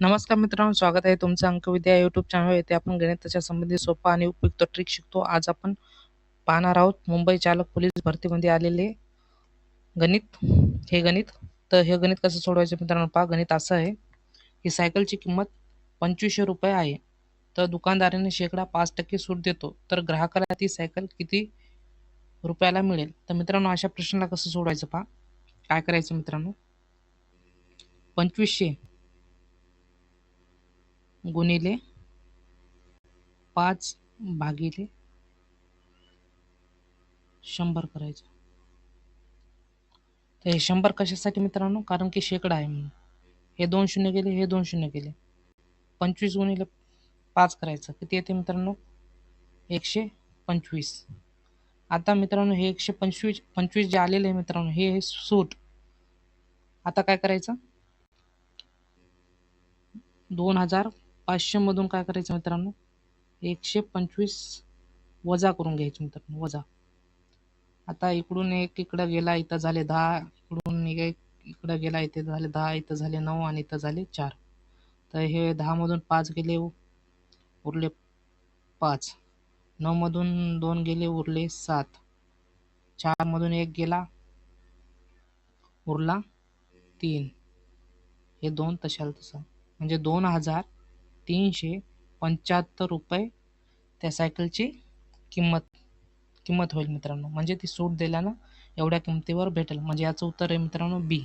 नमस्कार मित्रांनो स्वागत आहे तुमचं अंकविद्या युट्यूब यूट्यूब चॅनल येथे आपण गणिताच्या संबंधित सोपा आणि उपयुक्त ट्रिक शिकतो. आज आपण पाहणार आहोत मुंबई चालक पोलीस भरतीमध्ये आलेले गणित. हे गणित तर हे गणित कसं सोडवायचं मित्रांनो पहा. गणित असं आहे की सायकलची किंमत पंचवीसशे रुपये आहे. तर दुकानदाराने शेकडा पाच टक्के सूट देतो. तर ग्राहकाला ती सायकल किती रुपयाला मिळेल? तर मित्रांनो अशा प्रश्नाला कसं सोडवायचं पहा. काय करायचं मित्रांनो? पंचवीसशे. गुणिले पाच भागिले शंभर करायचं. तर हे शंभर कशासाठी मित्रांनो? कारण की शेकडा आहे म्हणून. हे दोन शून्य गेले हे दोन शून्य गेले. पंचवीस गुणिले पाच करायचं. किती येते मित्रांनो? एकशे पंचवीस. आता मित्रांनो हे एकशे पंचवीस पंचवीस जे आलेले आहे मित्रांनो हे सूट. आता काय करायचं? दोन हजार पाचशेमधून काय करायचं मित्रांनो? एकशे पंचवीस वजा करून घ्यायचे मित्रांनो वजा. आता इकडून एक इकडं गेला इथं झाले दहा. इकडून एक इकडं गेला इथे झाले दहा इथं झाले नऊ आणि इथं झाले चार. तर हे दहामधून पाच गेले हो. उरले पाच. नऊमधून दोन गेले उरले सात. चारमधून एक गेला उरला तीन. हे दोन तशाला तसा. म्हणजे दोन हजार तीनशे पंच्याहत्तर रुपये त्या सायकलची किंमत किंमत होईल मित्रांनो. म्हणजे ती सूट दिल्यानं एवढ्या किमतीवर भेटेल. म्हणजे याचं उत्तर आहे मित्रांनो बी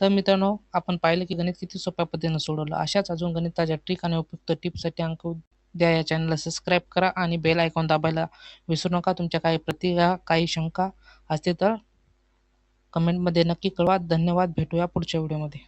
तर मित्रांनो आपण पाहिलं की गणित किती सोप्या पद्धतीनं सोडवलं. अशाच अजून गणिताच्या ट्रिक आणि उपयुक्त टिप्ससाठी अंक द्या या चॅनलला सबस्क्राईब करा आणि बेल आयकॉन दाबायला विसरू नका. तुमच्या काही प्रतिक्रिया काही शंका असते तर कमेंटमध्ये नक्की कळवा. धन्यवाद. भेटूया पुढच्या व्हिडिओमध्ये